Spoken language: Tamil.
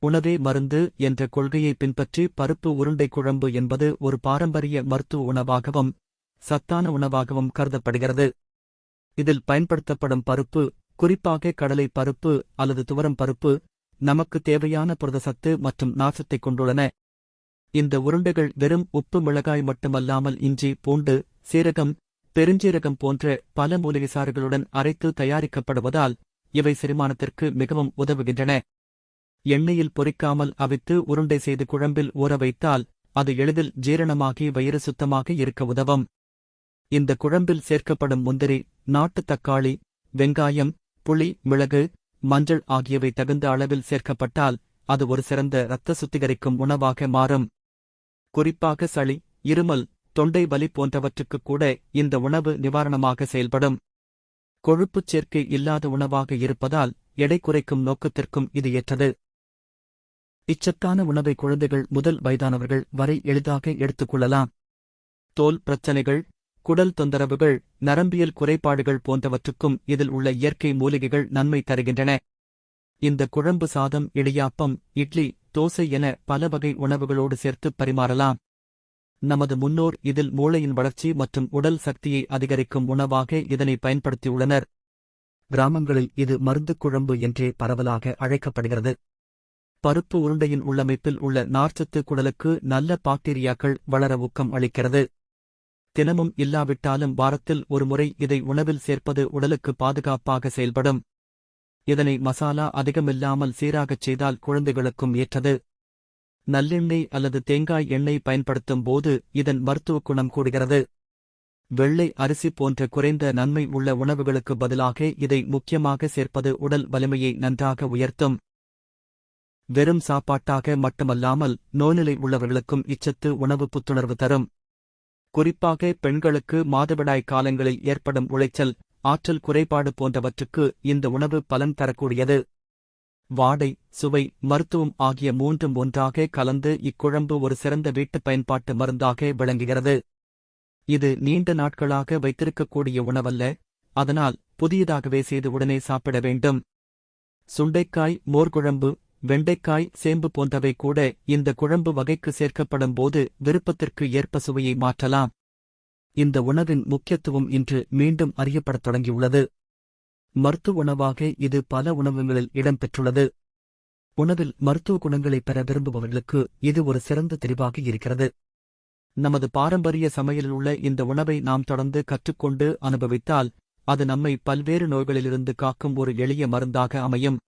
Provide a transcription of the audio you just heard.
உணவே மருந்து என்ற கொள்கையை பின்பற்றி பருப்பு உருண்டை குழம்பு என்பது ஒரு பாரம்பரிய மருத்துவ உணவாகவும் சத்தான உணவாகவும் கருதப்படுகிறது. இதில் பயன்படுத்தப்படும் பருப்பு குறிப்பாக கடலை பருப்பு அல்லது துவரம் பருப்பு நமக்கு தேவையான புரதசத்து மற்றும் நாசத்தைக் கொண்டுள்ளன. இந்த உருண்டைகள் வெறும் உப்பு மிளகாய் மட்டுமல்லாமல் இஞ்சி பூண்டு சீரகம் பெருஞ்சீரகம் போன்ற பல மூலிகை சாறுகளுடன் அரைத்து தயாரிக்கப்படுவதால் இவை செரிமானத்திற்கு மிகவும் உதவுகின்றன. எண்ணெயில் பொறிக்காமல் அவித்து உருண்டை செய்து குழம்பில் ஊற வைத்தால் அது எளிதில் ஜீரணமாகி வயிறு சுத்தமாக இருக்க உதவும். இந்த குழம்பில் சேர்க்கப்படும் முந்திரி நாட்டுத் தக்காளி வெங்காயம் புளி மிளகு மஞ்சள் ஆகியவை தகுந்த அளவில் சேர்க்கப்பட்டால் அது ஒரு சிறந்த இரத்த சுத்திகரிக்கும் உணவாக மாறும். குறிப்பாக சளி இருமல் தொண்டை வலி போன்றவற்றுக்கு கூட இந்த உணவு நிவாரணமாக செயல்படும். கொழுப்புச் சேர்க்கை இல்லாத உணவாக இருப்பதால் எடை குறைக்கும் நோக்கத்திற்கும் இது ஏற்றது. இச்சத்தான உணவை குழந்தைகள் முதல் வயதானவர்கள் வரை எளிதாக எடுத்துக்கொள்ளலாம் தோல் பிரச்சனைகள் குடல் தொந்தரவுகள் நரம்பியல் குறைபாடுகள் போன்றவற்றுக்கும் இதில் உள்ள இயற்கை மூலிகைகள் நன்மை தருகின்றன. இந்த குழம்பு சாதம் இடியாப்பம் இட்லி தோசை என பல வகை உணவுகளோடு சேர்த்து பரிமாறலாம். நமது முன்னோர் இதில் மூளையின் வளர்ச்சி மற்றும் உடல் சக்தியை அதிகரிக்கும் உணவாக இதனை பயன்படுத்தியுள்ளனர். கிராமங்களில் இது மருந்து குழம்பு என்றே பரவலாக அழைக்கப்படுகிறது. பருப்பு உருண்டையின் உள்ளமைப்பில் உள்ள நார்ச்சத்து குடலுக்கு நல்ல பாக்டீரியாக்கள் வளர ஊக்கம் அளிக்கிறது. தினமும் இல்லாவிட்டாலும் வாரத்தில் ஒருமுறை இதை உணவில் சேர்ப்பது உடலுக்கு பாதுகாப்பாக செயல்படும். இதனை மசாலா அதிகமில்லாமல் சீராகச் செய்தால் குழந்தைகளுக்கும் ஏற்றது. நல்லெண்ணெய் அல்லது தேங்காய் எண்ணெய் பயன்படுத்தும் போது இதன் மருத்துவ குணம் கூடுகிறது. வெள்ளை அரிசி போன்ற குறைந்த நன்மை உள்ள உணவுகளுக்கு பதிலாக இதை முக்கியமாக சேர்ப்பது உடல் வலிமையை நன்றாக உயர்த்தும். வெறும் சாப்பாட்டாக மட்டுமல்லாமல் நோய்நிலை உள்ளவர்களுக்கும் இச்சத்து உணவு புத்துணர்வு தரும். குறிப்பாக பெண்களுக்கு மாதவிடாய் காலங்களில் ஏற்படும் உளைச்சல் ஆற்றல் குறைபாடு போன்றவற்றுக்கு இந்த உணவு பலன் தரக்கூடியது. வாடை சுவை மருத்துவம் ஆகிய மூன்றும் ஒன்றாக கலந்து இக்குழம்பு ஒரு சிறந்த வீட்டுப் பயன்பாட்டு மருந்தாக விளங்குகிறது. இது நீண்ட நாட்களாக வைத்திருக்கக்கூடிய உணவல்ல அதனால் புதியதாகவே செய்து உடனே சாப்பிட வேண்டும். சுண்டைக்காய் மோர்குழம்பு வெண்டைக்காய் சேம்பு போன்றவை கூட இந்த குழம்பு வகைக்கு சேர்க்கப்படும் போது விருப்பத்திற்கு ஏற்ப சுவையை மாற்றலாம். இந்த உணவின் முக்கியத்துவம் இன்று மீண்டும் அறியப்படத் தொடங்கியுள்ளது. மருத்துவ உணவாக இது பல உணவுகளில் இடம்பெற்றுள்ளது. உணவில் மருத்துவ குணங்களை பெற விரும்புபவர்களுக்கு இது ஒரு சிறந்த தெரிவாக இருக்கிறது. நமது பாரம்பரிய சமையலில் உள்ள இந்த உணவை நாம் தொடர்ந்து கற்றுக்கொண்டு அனுபவித்தால் அது நம்மை பல்வேறு நோய்களிலிருந்து காக்கும் ஒரு எளிய மருந்தாக அமையும்.